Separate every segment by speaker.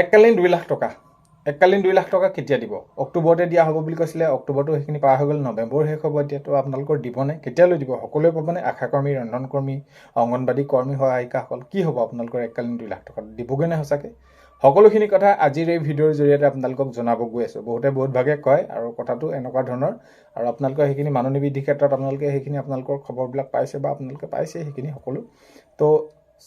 Speaker 1: এককালীন দুই লাখ টকা। এককালীন দুই লাখ টকা কেতিয়া দিব? অক্টোবৰতে দিয়া হ'ব বুলি কৈছিলে অক্টোবৰটো সেইখিনি পাৰ হৈ গ'ল নৱেম্বৰ শেষ হ'ব এতিয়াতো আপোনালোকৰ দিবনে? কেতিয়ালৈ দিব? সকলোৱে পাবনে? আশাকৰ্মী ৰন্ধনকৰ্মী অংগনবাদী কৰ্মী সহায়িকাসকল কি হ'ব আপোনালোকৰ এককালীন দুই লাখ টকা দিবগৈ নে সঁচাকৈ? সকলোখিনি কথা আজিৰ এই ভিডিঅ'ৰ জৰিয়তে আপোনালোকক জনাব গৈ আছোঁ। বহুতে বহুত ভাগে কয় আৰু কথাটো এনেকুৱা ধৰণৰ আৰু আপোনালোকৰ সেইখিনি মাননি বৃদ্ধিৰ ক্ষেত্ৰত আপোনালোকে সেইখিনি আপোনালোকৰ খবৰবিলাক পাইছে বা আপোনালোকে পাইছে সেইখিনি সকলো। তো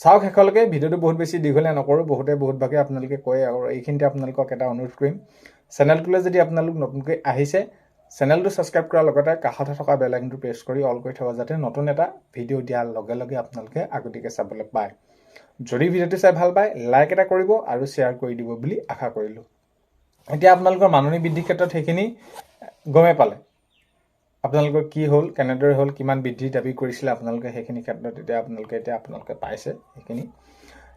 Speaker 1: চাওক শেষলৈকে ভিডিঅ'টো বহুত বেছি দীঘলীয়া নকৰোঁ বহুতে বহুত ভাগে আপোনালোকে কয় আৰু এইখিনিতে আপোনালোকক এটা অনুৰোধ কৰিম। চেনেলটোলৈ যদি আপোনালোক নতুনকৈ আহিছে চেনেলটো ছাবস্ক্ৰাইব কৰাৰ লগতে কাষতে থকা বেল আইকনটো প্ৰেছ কৰি অল কৰি থ'ব যাতে নতুন এটা ভিডিঅ' দিয়াৰ লগে লগে আপোনালোকে আগতীয়াকৈ চাবলৈ পায়। যদি ভিডিঅ'টো চাই ভাল পায় লাইক এটা কৰিব আৰু শ্বেয়াৰ কৰি দিব বুলি আশা কৰিলোঁ। এতিয়া আপোনালোকৰ মাননি বৃদ্ধিৰ ক্ষেত্ৰত সেইখিনি গমেই পালে। আপোনালোকৰ কি হ'ল কেনেদৰে হ'ল কিমান বৃদ্ধিৰ দাবী কৰিছিলে আপোনালোকে সেইখিনি ক্ষেত্ৰত এতিয়া আপোনালোকে এতিয়া আপোনালোকে পাইছে সেইখিনি।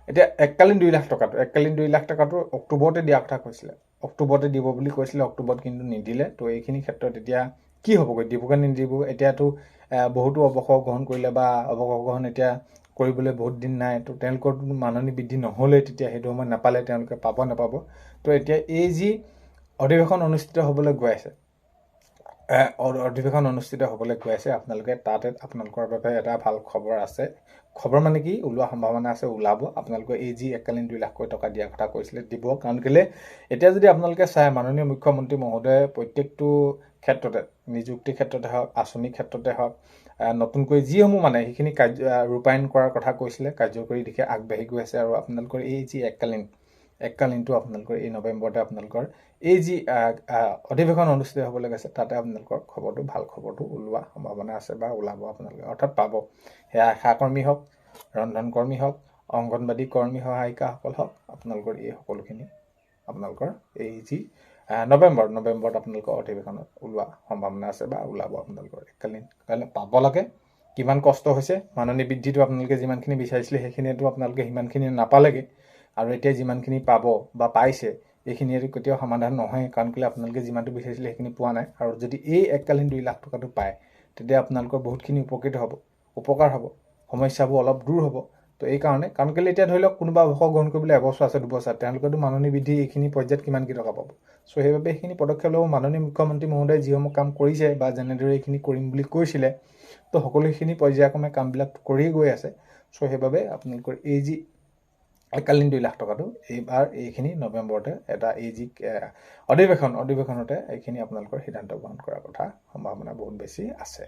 Speaker 1: এতিয়া এককালীন দুই লাখ টকাটো এককালীন দুই লাখ টকাটো অক্টোবৰতে দিয়া কথা কৈছিলে। অক্টোবৰতে দিব বুলি কৈছিলে অক্টোবৰত কিন্তু নিদিলে। তো এইখিনি ক্ষেত্ৰত এতিয়া কি হ'বগৈ? দিবগৈ নিদিব এতিয়াতো বহুতো অৱসৰ গ্ৰহণ কৰিলে বা অৱসৰ গ্ৰহণ এতিয়া কৰিবলৈ বহুত দিন নাই তো তেওঁলোকৰ মাননি বৃদ্ধি নহ'লেই তেতিয়া সেইটো সময়ত নাপালে তেওঁলোকে পাব নাপাব। তো এতিয়া এই যি অধিৱেশন অনুষ্ঠিত হ'বলৈ গৈ আছে অধিৱেশন অনুষ্ঠিত হ'বলৈ গৈ আছে। আপোনালোকে তাতে আপোনালোকৰ বাবে এটা ভাল খবৰ আছে। খবৰ মানে কি? ওলোৱা সম্ভাৱনা আছে ওলাব। আপোনালোকে এই যি এককালীন দুই লাখকৈ টকা দিয়াৰ কথা কৈছিলে দিব। কাৰণ কেলৈ? এতিয়া যদি আপোনালোকে চাই মাননীয় মুখ্যমন্ত্ৰী মহোদয়ে প্ৰত্যেকটো ক্ষেত্ৰতে নিযুক্তিৰ ক্ষেত্ৰতে হওক আঁচনিৰ ক্ষেত্ৰতে হওক নতুনকৈ যিসমূহ মানে সেইখিনি কাৰ্য ৰূপায়ণ কৰাৰ কথা কৈছিলে কাৰ্যকৰী দিশে আগবাঢ়ি গৈ আছে আৰু আপোনালোকৰ এই যি এককালীন এককালীনটো আপোনালোকৰ এই নৱেম্বৰতে আপোনালোকৰ এই যি অধিৱেশন অনুষ্ঠিত হ'বলৈ গৈছে তাতে আপোনালোকৰ খবৰটো ভাল খবৰটো ওলোৱা সম্ভাৱনা আছে বা ওলাব আপোনালোকে অৰ্থাৎ পাব। সেয়া আশাকৰ্মী হওক ৰন্ধনকৰ্মী হওক অংগনবাদী কৰ্মী সহায়িকাসকল হওক আপোনালোকৰ এই সকলোখিনি আপোনালোকৰ এই যি নৱেম্বৰ নৱেম্বৰত আপোনালোকৰ অধিৱেশনত ওলোৱা সম্ভাৱনা আছে বা ওলাব আপোনালোকৰ এককালীন কাইলৈ পাব লাগে। কিমান কষ্ট হৈছে মাননি বৃদ্ধিটো আপোনালোকে যিমানখিনি বিচাৰিছিলে সেইখিনিতো আপোনালোকে সিমানখিনি নাপালেগৈ। আৰু এতিয়া যিমানখিনি পাব বা পাইছে এইখিনিয়েতো কেতিয়াও সমাধান নহয়। কাৰণ কেলৈ আপোনালোকে যিমানটো বিচাৰিছিলে সেইখিনি পোৱা নাই। আৰু যদি এই এককালীন দুই লাখ টকাটো পায় তেতিয়া আপোনালোকৰ বহুতখিনি উপকৃত হ'ব উপকাৰ হ'ব সমস্যাবোৰ অলপ দূৰ হ'ব। তো এই কাৰণে কেলৈ এতিয়া ধৰি লওক কোনোবা অৱসৰ গ্ৰহণ কৰিবলৈ এবছৰ আছে দুবছৰ তেওঁলোকেতো মাননি বৃদ্ধি এইখিনি পৰ্যায়ত কিমান কি টকা পাব? চ' সেইবাবে সেইখিনি পদক্ষেপ ল'ব মাননীয় মুখ্যমন্ত্ৰী মহোদয়ে যিসমূহ কাম কৰিছে বা যেনেদৰে এইখিনি কৰিম বুলি কৈছিলে তো সকলোখিনি পৰ্যায়ক্ৰমে কামবিলাক কৰিয়ে গৈ আছে। চ' সেইবাবে আপোনালোকৰ এই যি এককালীন দুই লাখ টকাটো। এইবাৰ এইখিনি নৱেম্বৰতে এটা এই যি অধিৱেশন অধিৱেশনতে এইখিনি আপোনালোকৰ সিদ্ধান্ত গ্ৰহণ কৰাৰ কথা সম্ভাৱনা বহুত বেছি আছে।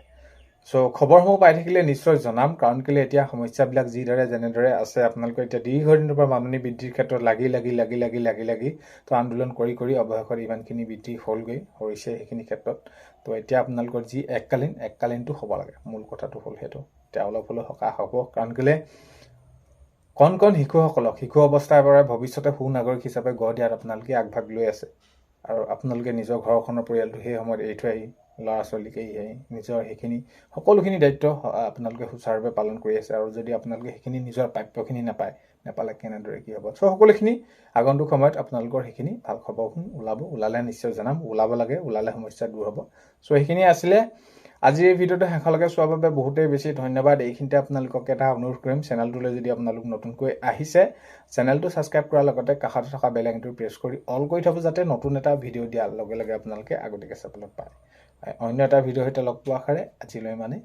Speaker 1: চ' খবৰসমূহ পাই থাকিলে নিশ্চয় জনাম কাৰণ কেলৈ এতিয়া সমস্যাবিলাক যিদৰে যেনেদৰে আছে আপোনালোকে এতিয়া দীৰ্ঘদিনৰ পৰা মাননি বৃদ্ধিৰ ক্ষেত্ৰত লাগি লাগি লাগি লাগি লাগি লাগি তো আন্দোলন কৰি কৰি অৱশেষত ইমানখিনি বৃদ্ধি হ'লগৈ হৈছে সেইখিনি ক্ষেত্ৰত। তো এতিয়া আপোনালোকৰ যি এককালীন এককালীনটো হ'ব লাগে। মূল কথাটো হ'ল সেইটো। এতিয়া অলপ হ'লেও সকাহ হ'ব কাৰণ কেলৈ কণ কণ শিশুসকলক শিশু অৱস্থাৰ পৰাই ভৱিষ্যতে সুনাগৰিক হিচাপে গঢ় দিয়াত আপোনালোকে আগভাগ লৈ আছে। আৰু আপোনালোকে নিজৰ ঘৰখনৰ পৰিয়ালটো সেই সময়ত এৰি থৈ আহি ল'ৰা ছোৱালীক এৰি নিজৰ সেইখিনি সকলোখিনি দায়িত্ব আপোনালোকে সুচাৰুৰূপে পালন কৰি আছে। আৰু যদি আপোনালোকে সেইখিনি নিজৰ প্ৰাপ্যখিনি নাপায় নাপালে কেনেদৰে কি হ'ব? চ' সকলোখিনি আগন্তুক সময়ত আপোনালোকৰ সেইখিনি ভাল খবৰখন ওলাব ওলালে নিশ্চয় জনাম। ওলাব লাগে ওলালে সমস্যা দূৰ হ'ব। চ' সেইখিনি আছিলে। আজিৰ এই ভিডিঅ'টো শেষলৈকে চোৱাৰ বাবে বহুতেই বেছি ধন্যবাদ। এইখিনিতে আপোনালোকক এটা অনুৰোধ কৰিম চেনেলটোলৈ যদি আপোনালোক নতুনকৈ আহিছে চেনেলটো ছাবস্ক্ৰাইব কৰাৰ লগতে কাষতে থকা বেল প্ৰেছ কৰি অল কৰি থ'ব যাতে নতুন এটা ভিডিঅ' দিয়াৰ লগে লগে আপোনালোকে আগতীয়াকৈ চাবলৈ পায়। অন্য এটা ভিডিঅ'ৰ সৈতে লগ পোৱা আশাৰে আজিলৈ মানে